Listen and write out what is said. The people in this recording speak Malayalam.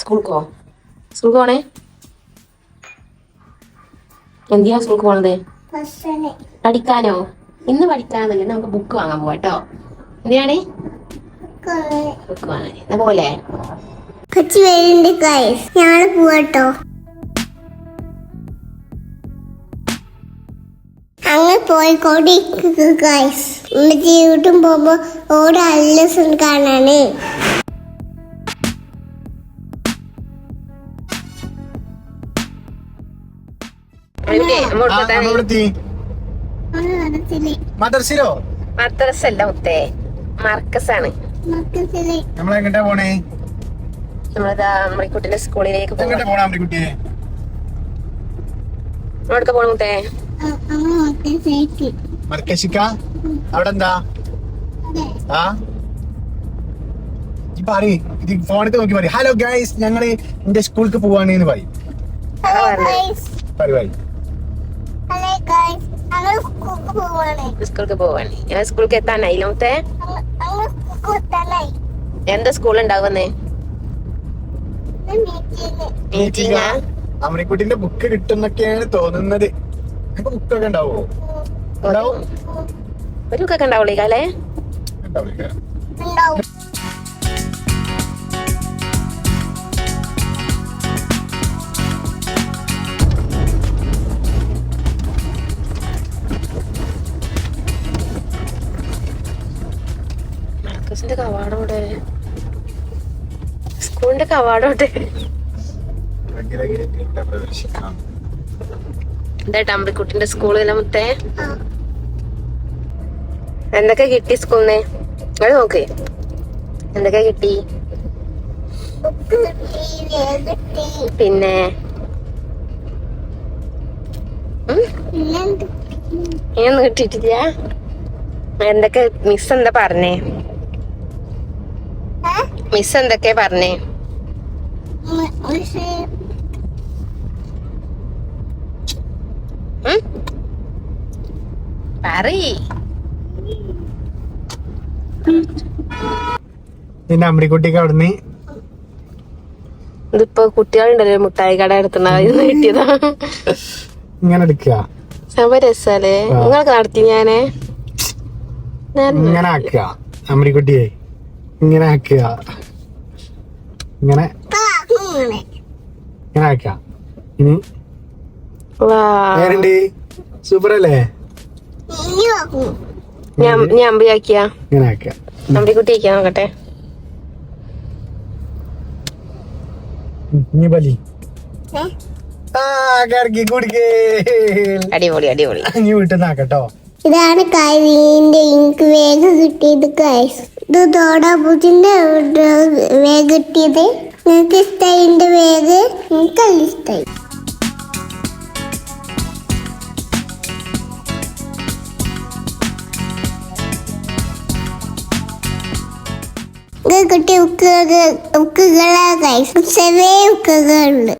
സ്കൂൾക്കോ സ്കൂൾക്ക് പോണേ? എന്തിയാ സ്കൂൾക്ക് പോണത്? പഠിക്കാനോ? ഇന്ന് പഠിക്കാന്നുണ്ടെങ്കിൽ നമുക്ക് ബുക്ക് വാങ്ങാൻ പോവാ കേട്ടോ. എന്തിനാണ്? ബുക്ക് വാങ്ങാൻ. എന്നാ പോലെ? കൊച്ചു പേരുണ്ട് ഗൈസ് ഞങ്ങൾ പോവാട്ടോ അങ്ങ് പോയിക്കോട് ഗൈസ് നമ്മുടെ ജീവിതം പോകുമ്പോ ഓരോ അല്ലസം കാണാന്. മദർസിലോ മദ്രസ അല്ല മുത്തേ. മാർക്കസ് ആണ് നമ്മളെങ്ങട്ടാ പോണേ? നമ്മളിതാ കുട്ടിയുടെ സ്കൂളിലേക്ക് എങ്ങട്ടാ പോണേ മുത്തേ? മർക്കശിക്ക? അവിടെ എന്താ ആ? പറയ്. ഇത് ഫോണിൽ നോക്കി പറയും. ഹലോ ഗൈസ് ഞങ്ങൾ എന്റെ സ്കൂൾക്ക് പോവാണ് എന്ന് പറയും പറയ്. സ്കൂൾക്ക് പോവാണ്. ഞാൻ സ്കൂൾക്ക് എത്താനായില്ല മുത്തേ? എന്താ സ്കൂൾ ഉണ്ടാവുന്നേ? മീറ്റിംഗ്. അമ്മണിക്കുട്ടിന്റെ ബുക്ക് കിട്ടുന്നൊക്കെയാണ് തോന്നുന്നത്. ബുക്കൊക്കെ ഉണ്ടാവോ? ഉണ്ടാവും ഒരു ബുക്കൊക്കെ ഉണ്ടാവുള്ളൂ കാലേ ഉണ്ടാവില്ല മർക്കസിന്റെ കവാടോടെ. സ്കൂളിന്റെ കവാടോടെ. പ്രദർശിക്കാം എന്താ അമ്പിക്കുട്ടിന്റെ മുത്തേ? എന്തൊക്കെ കിട്ടി സ്കൂളിന്? അത് നോക്ക്. എന്തൊക്കെ കിട്ടി? പിന്നെ? ഇങ്ങനെ ഇനിയൊന്നും കിട്ടിയിട്ടില്ല. എന്തൊക്കെ മിസ് എന്താ പറഞ്ഞേ? മിസ് എന്തൊക്കെ പറഞ്ഞേ പിന്നെ അമ്മിക്കുട്ടിക്ക് അവിടുന്ന് ഇതിപ്പോ കുട്ടികളുണ്ടല്ലോ മുട്ടായി കട കിട്ടിയതാ. ഇങ്ങനെ എടുക്കുക. സംഭവം രസാലേ. നിങ്ങൾക്ക് നടത്തി ഞാനേ? ഇങ്ങനെ ആക്കുക. ഇങ്ങനെ ആക്കുക. ഇങ്ങനെ. ഇങ്ങനെ ആക്കുക. ഇനി. വേറുണ്ട് സൂപ്പർ അല്ലേ ഞാൻ ഞാൻ അമ്പിയാക്കിയാ ഇങ്ങനെ ആക്കുക. അമ്പിക്കുട്ടി ആക്കിയാ നോക്കട്ടെ. ഇനി ബലി അടിപൊളി അടിപൊളി. ഇനി വീട്ടിൽ നിന്നാക്കട്ടോ ഇതാണ് കൈവിന്റെ ഇങ്ക് വേഗം കിട്ടിയത് കൈസ് ഇത് തോടാപൂത്തിന്റെ വേഗ കിട്ടിയത്. നിങ്ങൾക്ക് ഇഷ്ടമായി എന്റെ വേഗ് എനിക്കല്ല ഇഷ്ടമായി ഉക്കുകൾ ഉക്കുകളാ ചെറിയ ഉക്കുകളുണ്ട്.